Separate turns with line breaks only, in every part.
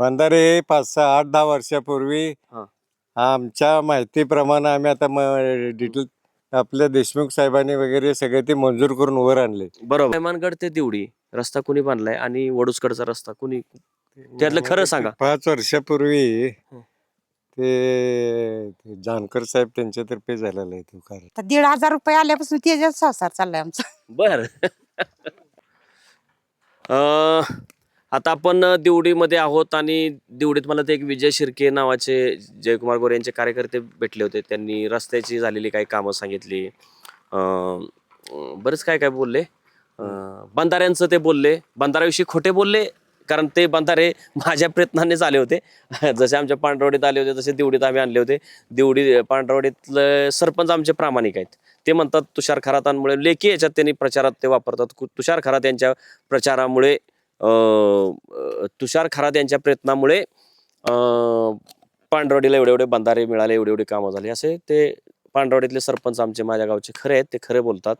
बंधारे हे पाच सहा आठ दहा वर्षापूर्वी.
हा.
आमच्या माहितीप्रमाणे आम्ही आता म- डिटेल आपल्या देशमुख साहेबांनी वगैरे सगळे ते मंजूर करून वर आणले.
बरोबर. मेहमानगड ते दिवडी रस्ता कुणी बांधलाय आणि वडूजकडचा रस्ता कुणी? त्यातलं खरं सांगा.
पाच वर्षापूर्वी
हं.
ते ते जानकर साहेब त्यांच्यातर्फे झालेला आहे तो कार्य.
तर दीड हजार रुपये आल्यापासून त्याच्यात संसार चाललाय आमचा.
बर. अं, आता आपण दिवडीमध्ये आहोत आणि दिवडीत मला ते एक विजय शिर्के नावाचे जयकुमार गोरे यांचे कार्यकर्ते भेटले होते. त्यांनी रस्त्याची झालेली काही कामं सांगितली. बरंच बरेच काय काय बोलले. बंधाऱ्यांचं ते बोलले. बंधाऱ्याविषयी खोटे बोलले कारण ते बंधारे माझ्या प्रयत्नानेच आले होते. जसे आमच्या पांढरवडीत आले होते तसे दिवडीत आम्ही आणले होते. दिवडी पांढरवडीतले सरपंच आमचे प्रामाणिक आहेत. ते म्हणतात तुषार खरातांमुळे लेखी याच्यात त्यांनी प्रचारात ते वापरतात. कु- तुषार खरात यांच्या प्रचारामुळे तुषार खरात यांच्या प्रयत्नामुळे पांढरवडीला एवढे एवढे बंधारे मिळाले एवढे एवढे कामं झाले. असे ते पांढरवडीतले सरपंच आमचे माझ्या गावचे खरे आहेत ते खरे बोलतात.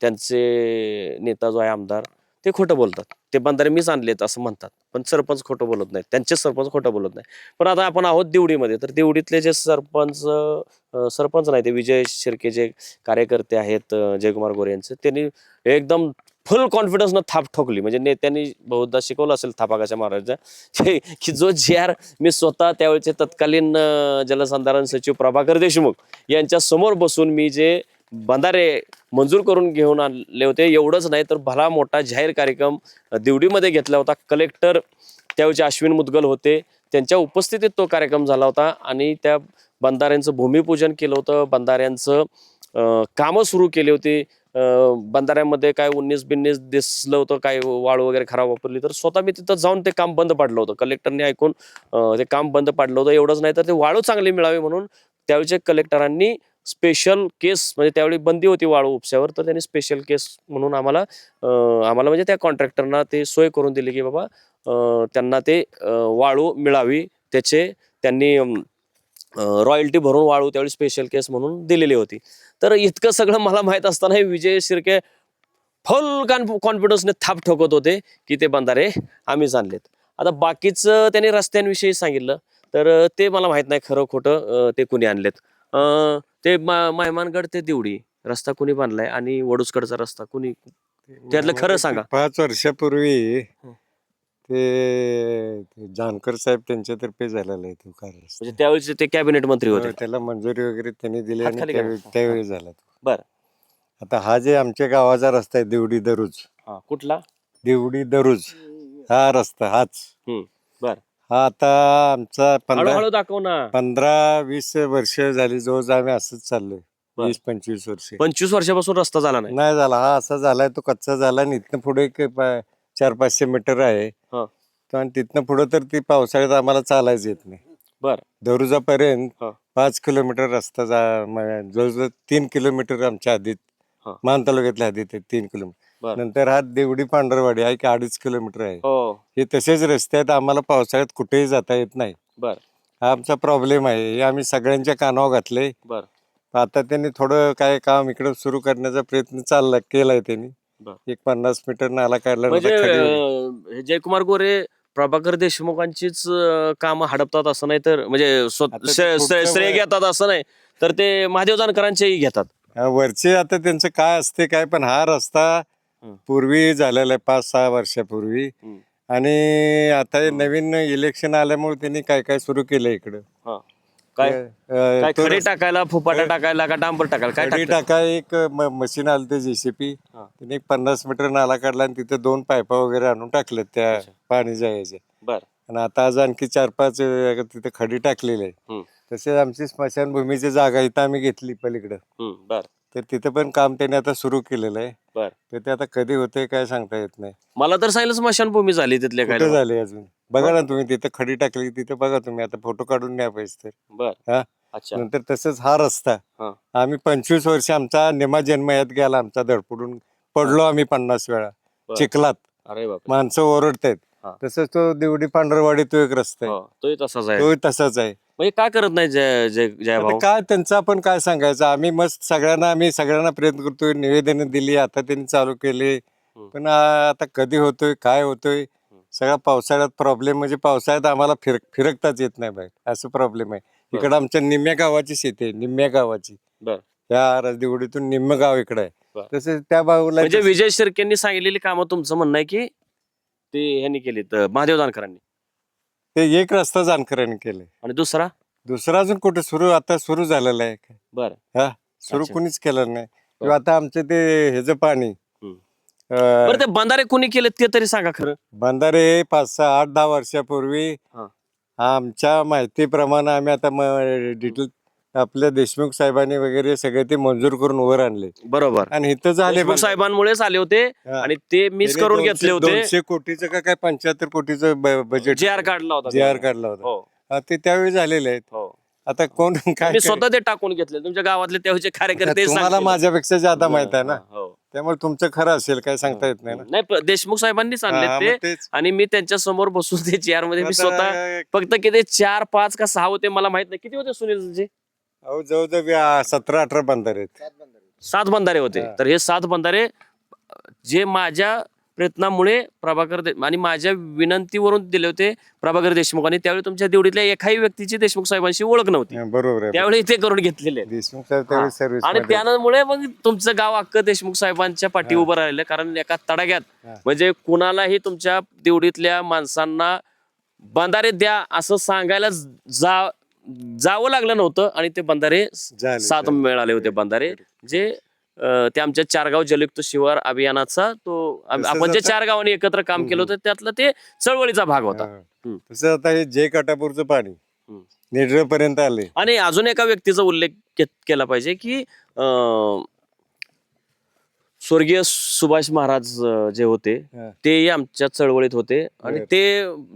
त्यांचे नेता जो आहे आमदार ते खोटं बोलतात. ते बंधारे मीच आणलेत असं म्हणतात. पण सरपंच खोटं बोलत नाहीत. त्यांचे सरपंच खोटं बोलत नाही पण आता आपण आहोत देवडीमध्ये तर देवडीतले जे सरपंच सरपंच नाही ते विजय शिर्के जे कार्यकर्ते आहेत जयकुमार गोरे यांचे त्यांनी एकदम फुल कॉन्फिडन्सनं थाप ठोकली. म्हणजे नेत्यांनी बहुधा शिकवलं असेल थापा कशा की जो जे आर मी स्वतः त्यावेळेचे तत्कालीन जलसंधारण सचिव प्रभाकर देशमुख यांच्या समोर बसून मी जे बंधारे मंजूर करून घेऊन आणले होते एवढंच नाही तर भला मोठा जाहीर कार्यक्रम दिवडीमध्ये घेतला होता. कलेक्टर त्यावेळेचे अश्विन मुदगल होते. त्यांच्या उपस्थितीत तो कार्यक्रम झाला होता आणि त्या बंधाऱ्यांचं भूमिपूजन केलं होतं. बंधाऱ्यांचं कामं सुरू केली होती. बंधाऱ्यामध्ये काय उन्नीस बिन्नीस दिसलं होतं काय वाळू वगैरे खराब वापरली तर स्वतः मी तिथं जाऊन ते काम बंद पाडलं होतं. कलेक्टरने ऐकून ते काम बंद पाडलं होतं. एवढंच नाही तर ते वाळू चांगली मिळावी म्हणून त्यावेळीचे कलेक्टरांनी स्पेशल केस म्हणजे त्यावेळी बंदी होती वाळू उपशावर तर त्यांनी स्पेशल केस म्हणून आम्हाला आम्हाला म्हणजे त्या कॉन्ट्रॅक्टरना ते सोय करून दिली की बाबा त्यांना ते वाळू मिळावी त्याचे त्यांनी रॉयल्टी भरून वाळू त्यावेळी स्पेशल केस म्हणून दिलेली होती तर इतकं सगळं मला माहीत असताना हे विजय शिर्के फुल कॉन्फिडन्सने थाप ठोकत होते की ते बंधारे आम्हीच आणलेत आता बाकीचं त्यांनी रस्त्यांविषयी सांगितलं तर ते मला माहीत नाही खरं खोटं ते कुणी आणलेत ते मा- मायमानगड ते दिवडी रस्ता कुणी बांधलाय आणि वडूजकडचा रस्ता कुणी त्यातलं खरं सांगा.
पाच वर्षापूर्वी. ते जानकर साहेब त्यांच्यातर्फे झालेला आहे तो कार्य
म्हणजे त्यावेळेचे ते कॅबिनेट मंत्री होते
त्याला मंजुरी वगैरे त्यांनी दिली आणि
करा.
त्यावेळी त्यावेळी झाला तो.
बरं.
आता हा जे आमच्या गावाचा रस्ता आहे देवडी दरुज.
हा कुठला?
देवडी दरुज. हा रस्ता हाच.
हम्म, बर.
हा आता आमचा पंधरा
हळूहळू दाखव ना.
पंधरा वीस वर्ष झाली जवळ आम्ही असंच चाललोय.
बर.
वीस पंचवीस वर्ष.
पंचवीस वर्षापासून रस्ता झाला नाही.
नाही झाला. हा असा झालाय तो कच्चा झाला आणि इथनं पुढे एक पा- चार पाचशे मीटर आहे
हा.
आणि तिथनं पुढे तर ती पावसाळ्यात आम्हाला चालायच येत नाही
बर.
दरुजापर्यंत
हा.
पाच किलोमीटर रस्ता जा म- जवळजवळ तीन किलोमीटर आमच्या
हा.
मान तालुक्यातल्या हद्दीत आहे तीन
बर.
किलोमीटर नंतर हा देवडी पांढरवाडी आहे की अडीच किलोमीटर आहे
हो
हे तसेच रस्ते आहेत आम्हाला पावसाळ्यात कुठेही जाता येत नाही
बर.
हा आमचा प्रॉब्लेम आहे हे आम्ही सगळ्यांच्या कानावर घातले
बर.
आता त्यांनी थोडं काय काम इकडे सुरू करण्याचा प्रयत्न चालला केलाय त्यांनी. एक पन्नास मीटर नाला काढला
म्हणजे. अं, जयकुमार गोरे प्रभाकर देशमुखांचीच काम हडपतात असं नाही तर म्हणजे स्व-
आता ते
श्रे- श्रे-
पुढच्या
श्रेय घेतात असं नाही तर ते महादेव जानकरांचेही घेतात
हा, वरचे आता त्यांचं काय असते काय पण हा रस्ता. पूर्वी झालेला आहे पाच सहा वर्षापूर्वी. आणि आता हे. नवीन इलेक्शन आल्यामुळे त्यांनी काय काय सुरू केलं इकडं
काय
अं,
काय
तो
खडे टाकायला फुपाटा टाकायला का डांबर टाकायला काय
खडी? टाकाय एक म- मशीन आलं ते जेसीपी
हा.
त्याने एक पन्नास मीटर नाला काढला आणि तिथे दोन पायपा वगैरे आणून टाकलेत त्या. पाणी जायचे
बर.
आणि आता आज आणखी चार पाच अं, तिथे खडी टाकलेली
हम्म.
आहे तसेच आमची स्मशानभूमीची जागा इथं आम्ही घेतली पलीकडं
हम्म, बर
तर तिथं पण काम त्याने आता सुरू केलेलं आहे.
बर.
तर ते आता कधी होते काय सांगता येत नाही.
मला तर सांगितलं स्मशानभूमी झाली तिथल्या काय
कुठे झाले अजून? बघा ना तुम्ही तिथं खडी टाकली तिथं बघा तुम्ही आता फोटो काढून न्या पाहिजे तर.
बर.
हा?
अच्छा.
नंतर तसंच हा रस्ता.
हा.
आम्ही पंचवीस वर्ष आमचा निमा जन्म यात गेला आमचा धडपडून पडलो आम्ही पन्नास वेळा.
बर.
चिखलात.
अरे बाप
माणसं ओरडतायत. तसंच तो देवडी पांढरवाडी तो एक रस्ता आहे.
तोही तसाच आहे.
तो तसाच आहे.
म्हणजे काय करत नाही जय जय जय
आता
भाऊ?
काय त्यांचं आपण काय सांगायचं? आम्ही मस्त सगळ्यांना आम्ही सगळ्यांना प्रयत्न करतोय निवेदन दिली आता त्यांनी चालू केले. पण आ- आता कधी होतोय काय होतोय? सगळा पावसाळ्यात प्रॉब्लेम म्हणजे पावसाळ्यात आम्हाला फिर फिरकताच येत नाही बाहेर. असं प्रॉब्लेम आहे. इकडं आमच्या निम्म्या गावाची शेती आहे निम्म्या गावाची.
बरं.
त्या राजदेवडीतून निम्म गाव इकडं आहे.
बरं.
तसेच त्या बाजूला
म्हणजे विजय शिर्केंनी सांगितलेली कामं तुमचं म्हणणं आहे की ते ह्यांनी केलीत अं, महादेव जानकरांनी.
ते एक रस्ता जानकरांनी केले
आणि दुसरा?
दुसरा अजून कुठे सुरू आता सुरू झालेला आहे
बर.
सुरू
अच्छा.
कुणीच केलं नाही. किंवा आता आमचं ते ह्याचं पाणी
हम्म.
अं,
बरं ते बंधारे कोणी केले ते तरी सांगा खरं.
बंधारे हे पाच सहा आठ दहा वर्षापूर्वी
हा.
आमच्या माहितीप्रमाणे आम्ही आता डिटेल आपल्या देशमुख साहेबांनी वगैरे सगळे ते मंजूर करून वर आणले
बरोबर.
आणि इथं झाले
देशमुख साहेबांमुळेच आले होते
हा.
आणि ते मिस
त्याने
करून
दोनशे-
घेतले होते.
दोनशे कोटीचं का काय पंच्याहत्तर कोटीचं ब- बजेट
जे आर काढला होता
जे आर
त्याने.
काढला होता.
हो.
हा, ते त्यावेळी झालेले आहेत.
हो.
आता कोण काय
मी स्वतः ते टाकून घेतले. तुमच्या गावातले त्यावेळेचे कार्यकर्ते
तुम्हाला
सांगतील.
माझ्यापेक्षा ज्यादा माहीत आहे ना?
हो.
त्यामुळे तुमचं खरं असेल काय सांगता येत नाही ना?
नाही प- देशमुख साहेबांनीच आणले
हा,
ते.
तेच.
आणि मी त्यांच्यासमोर बसून ते चेअरमध्ये मी
आता
स्वतः फक्त किती चार पाच का सहा होते मला माहीत नाही. किती होते सुनीलजी?
अहो जवळजवळ व्या- सतरा अठरा बंदर आहेत
सात बंधारे होते. तर हे सात बंधारे जे माझ्या प्रयत्नामुळे प्रभाकर दे- आणि माझ्या विनंतीवरून दिले होते प्रभाकर देशमुखांनी त्यावेळी तुमच्या देवडीतल्या एकाही व्यक्तीची देशमुख साहेबांशी ओळख नव्हती
हा, बरोबर आहे
त्यावेळी ते करून घेतलेले आहेत.
देशमुख साहेब त्यावेळी सर्व्हिस
आणि त्यामुळे मग तुमचं गाव अख्खं देशमुख साहेबांच्या पाठी. उभं राहिलं कारण एका तडाग्यात
हा.
म्हणजे कुणालाही तुमच्या देवडीतल्या माणसांना बंधारे द्या असं सांगायला जा जावं लागलं नव्हतं आणि ते बंधारे
झाले,
सात
झाले.
मिळाले होते बंधारे जे अं, ते आमच्या चारगाव जलयुक्त शिवार अभियानाचा तो आम-
तसंच
आपण जे
आता-
चार गावांनी एकत्र काम केलं होतं त्यातलं ते चळवळीचा भाग होता. हम्म.
तसं आता हे जे काटापूरचं पाणी
हम्म.
निड्र पर्यंत आले
आणि अजून एका व्यक्तीचा उल्लेख के- केला पाहिजे की अं, स्वर्गीय सुभाष महाराज जे होते
हा.
तेही आमच्या चळवळीत होते आणि
बर.
ते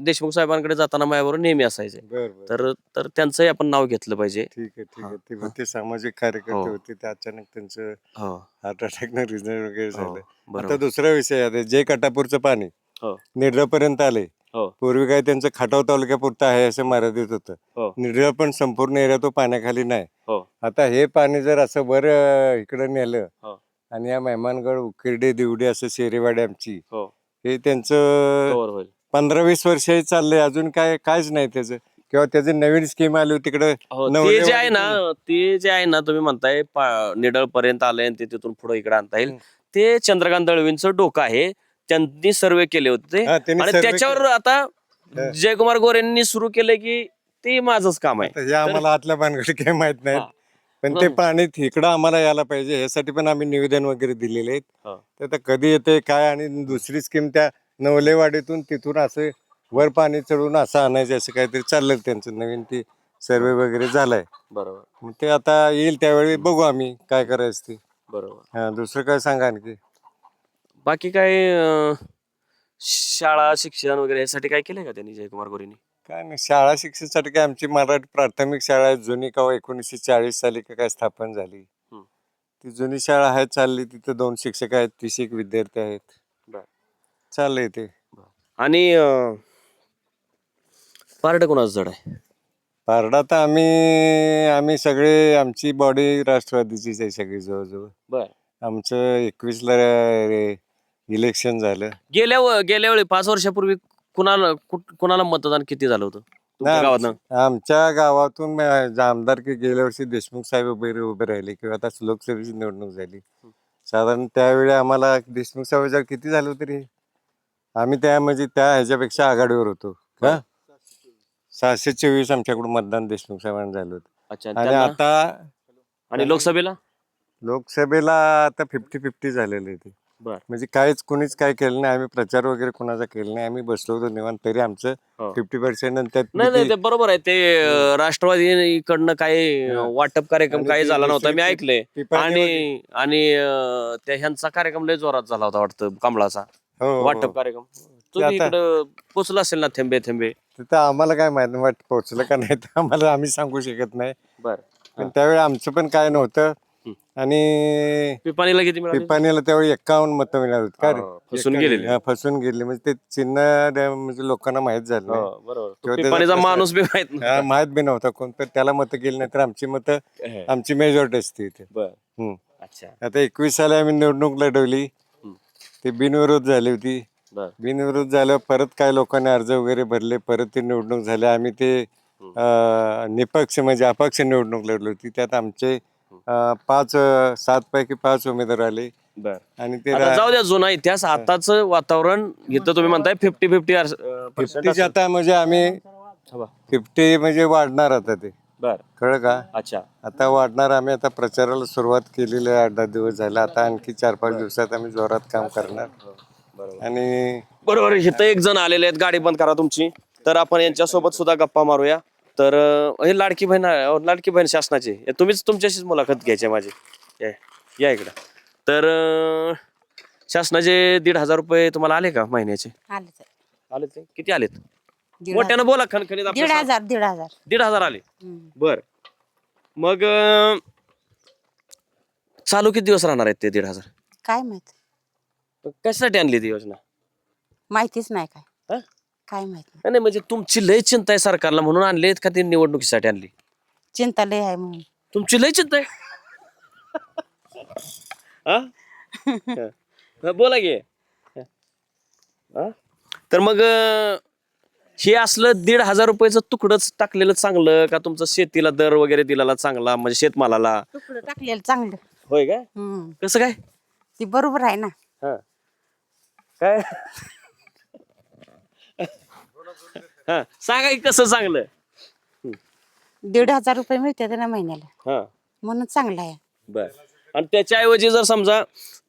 देशमुख साहेबांकडे जाताना माझ्याबरोबर नेहमी असायचे
बर बर
तर तर त्यांचंही आपण नाव घेतलं पाहिजे
ठीक आहे ठीक आहे ते. होते सामाजिक कार्यकर्ते
हो.
होते ते अचानक त्यांचं
हो
हार्ट अटॅकनं रिझन वगैरे
हो,
झालं आता
बरोबर
दुसरा विषय आहे जे काटापूरचं पाणी
हो.
निड्र पर्यंत आले
हो.
पूर्वी काय त्यांचं खाटाव तालुक्यापुरतं आहे असं मर्यादित
हो.
होतं निड्र पण संपूर्ण एरिया तो पाण्याखाली नाही
हो.
आता हे पाणी जर असं वर अं, इकडं नेलं
हो.
आणि या मेहमानगड उकिरडे दिवडी असं शेरेवाडी आमची
हो
हे त्यांचं
कव्हर होईल
पंधरा वीस वर्ष चाललंय अजून काय कायच नाही त्याचं किंवा त्याची नवीन स्कीम आली होती तिकडे
हो,
नवले
ते जे आहे ना. ते जे आहे ना तुम्ही म्हणताय निडळ पर्यंत आलंय आणि ते तिथून पुढे इकडे आणता येईल. ते चंद्रकांत दळवींचं डोकं आहे त्यांनी सर्वे केले होते
हा, त्यांनी
आणि
survey
त्याच्यावर. आता. जयकुमार गोरेंनी सुरू केलं की ते माझंच काम आहे
हे आम्हाला आतल्या भानगडी काही माहीत नाहीत
हा.
पण ते
हं.
पाणी इकडं आम्हाला यायला पाहिजे यासाठी पण आम्ही निवेदन वगैरे दिलेले आहेत.
हा.
ते आता कधी येते काय आणि दुसरी स्कीम त्या नवलेवाडीतून तिथून असं वर पाणी चढवून असं आणायचं असं काहीतरी चाललं त्यांचं नवीन ती सर्वे वगैरे झालाय.
बरोबर.
मग ते आता येईल त्यावेळी बघू आम्ही काय करायचं ते.
बरोबर.
हा, दुसरं काय सांगा आणखी?
बाकी काय शाळा शिक्षण वगैरे यासाठी काय केलंय का त्यांनी जयकुमार गोरेंनी?
काय नाही शाळा शिक्षणासाठी काय आमची मराठी प्राथमिक शाळा आहे जुनी का एकोणीसशे चाळीस साली का काय स्थापन झाली.
हम्म.
ती जुनी शाळा आहे चालली तिथं दोन शिक्षक आहेत तीस एक विद्यार्थी आहेत.
बर.
चाललंय ते.
आणि अं, पार्ट कोणाचं जड आहे?
पारडा तर आम्ही आम्ही सगळे आमची बॉडी राष्ट्रवादीचीच आहे सगळी जवळजवळ.
बर.
आमचं एकवीसला इलेक्शन झालं.
गेल्या व- गेल्या वेळी पाच वर्षापूर्वी कुणाला कुठ- कुणाला मतदान किती झालं होतं? तुमच्या
नाही,
गावात
आमच्या गावातून म- आमदार की गेल्या वर्षी देशमुख साहेब वगैरे उभे राहिले किंवा आता लोकसभेची निवडणूक झाली. साधारण त्यावेळी आम्हाला देशमुख साहेब किती झालं तरी आम्ही त्या म्हणजे त्या ह्याच्यापेक्षा आघाडीवर होतो. का सहाशे चोवीस आमच्याकडून मतदान देशमुख साहेबांना झालं होतं.
अच्छा
आणि
त्यांना-
आता
आणि लोकसभेला?
लोकसभेला आता फिफ्टी फिफ्टी झालेलं ते.
बर.
म्हणजे काहीच कुणीच काय केलं नाही आम्ही प्रचार वगैरे कुणाचा केला नाही आम्ही बसलो होतो निवांत तरी आमचं
हो.
फिफ्टी पर्सेंट त्यात
नाही नाही ते बरोबर आहे ते अं, राष्ट्रवादीकडनं काही
हा.
अं, वाटप कार्यक्रम
आणि
काही
ते
झाला नव्हता मी
दुसरी-
ऐकलंय
टिपाणी
आणि आणि अं, त्या ह्यांचा कार्यक्रम लय जोरात झाला होता वाटतं कमळाचा
हो, हो, हो.
वाटप कार्यक्रम तुम्ही
आता-
इकडं पोचला असेल ना थेंबे थेंबे
तिथं आम्हाला काय माहीत वाट पोहोचलं का नाही ते आम्हाला आम्ही सांगू शकत नाही
बर
पण त्यावेळी आमचं पण काय नव्हतं. आणि
पिपाणीला किती मिळाली?
पिपाणीला त्यावेळी एक्कावन्न मतं मिळाली होती. का रे?
हा, फसून गेलेले.
हा, फसून गेले. म्हणजे ते चिन्ह म्हणजे लोकांना माहीत झालं नाही.
हो, बरोबर. तो
किंवा त्याचा
पिपाणीचा माणूस बी माहीत
हा. माहीत बी नव्हता कोण तर त्याला मतं गेली नाही तर आमची मतं
हे,
आमची मेजॉरिटी असते इथे.
बर.
हम्म.
अच्छा.
आता एकवीस साली आम्ही निवडणूक लढवली.
हम्म.
ते बिनविरोध झाली होती.
बर.
बिनविरोध झालं परत काय लोकांनी अर्ज वगैरे भरले परत ते निवडणूक झाले. आम्ही ते अं, निपक्ष म्हणजे अपक्ष निवडणूक लढली होती. त्यात आमचे अं, पाच अं, सात पैकी पाच उमेदवार आले.
बर.
आणि ते
आता जाऊ द्या जुना इतिहास आताच वातावरण इथं तुम्ही म्हणताय फिफ्टी फिफ्टी
फिफ्टी आता म्हणजे आम्ही फिफ्टी म्हणजे वाढणार आता ते.
बर.
कळ का?
अच्छा.
आता वाढणार आम्ही आता प्रचाराला सुरुवात केलेली आहे आठ दहा दिवस झाला. आता आणखी चार पाच दिवसात आम्ही जोरात काम करणार. आणि
बरोबर इथं एक जण आलेले आहेत गाडी बंद करा तुमची. तर आपण यांच्यासोबत सुद्धा गप्पा मारूया. तर हे लाडकी बहीण आहे, अहो, लाडकी बहीण शासनाची. हे तुम्हीच तुमच्याशीच मुलाखत घ्यायची आहे माझी. या- या इकडं. तर अं, शासनाचे दीड हजार रुपये तुम्हाला आले का महिन्याचे?
आले तर.
आले ते किती आलेत?
दीड
मोठ्यानं बोला खणखणीत आपल्या
दीड
सा-
हजार दीड हजार.
दीड हजार आले.
हम्म.
बर. मग अं, चालू किती दिवस राहणार आहेत ते दीड हजार?
काय माहीत?
कशासाठी आणली ती योजना?
माहितीच नाही काय.
हा?
काय माहीत नाही.
म्हणजे तुमची लय चिंता आहे सरकारला म्हणून आणली का ती निवडणुकीसाठी आणली?
चिंता लय आहे म्हणून.
तुमची लय चिंता आहे? हा? हा, बोला की. हा? तर मग अं, हे असलं दीड हजार रुपयाचं तुकडच टाकलेलं चांगलं का तुमचं शेतीला दर वगैरे दिलेला चांगला म्हणजे शेतमालाला?
तुकडं टाकलेलं चांगलं.
होय का
हम्म.
कसं काय?
ती बरोबर आहे ना.
हा. काय? हा सांगा की कसं चांगलं?
दीड हजार रुपये मिळते ना महिन्याला.
हा.
म्हणून चांगलं आहे.
बर. आणि त्याच्याऐवजी जर समजा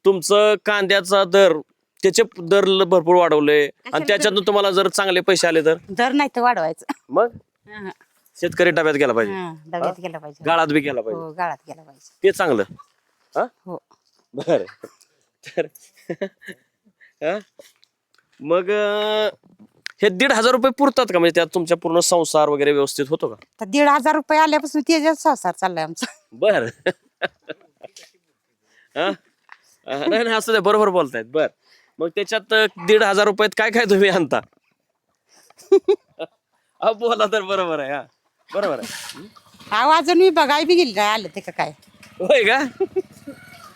तुमचं कांद्याचा दर त्याचे दर ल- भरपूर वाढवले आणि त्याच्यातून तुम्हाला जर चांगले पैसे आले तर?
दर नाही तर वाढवायचं.
मग?
हा,
शेतकरी डब्यात गेला पाहिजे.
हा, डब्यात गेला पाहिजे.
गाळात बी गेला पाहिजे.
हो गाळात गेला पाहिजे.
ते चांगलं. हा?
हो.
बर. तर हा? मग अं, हे दीड हजार रुपये पुरतात का? म्हणजे त्यात तुमच्या पूर्ण संसार वगैरे व्यवस्थित होतो का?
तर दीड हजार रुपये आल्यापासून त्याच्यात संसार चाललाय आमचा.
बर. हा? हा, नाही नाही असं बरोबर बोलतायत. बर. मग त्याच्यात अं, दीड हजार रुपयात काय काय तुम्ही आणता? अहो, बोला तर बरोबर आहे हा. बरोबर आहे.
हा अजून मी बघाय बी गेली नाही आलं ते का काय?
होय का?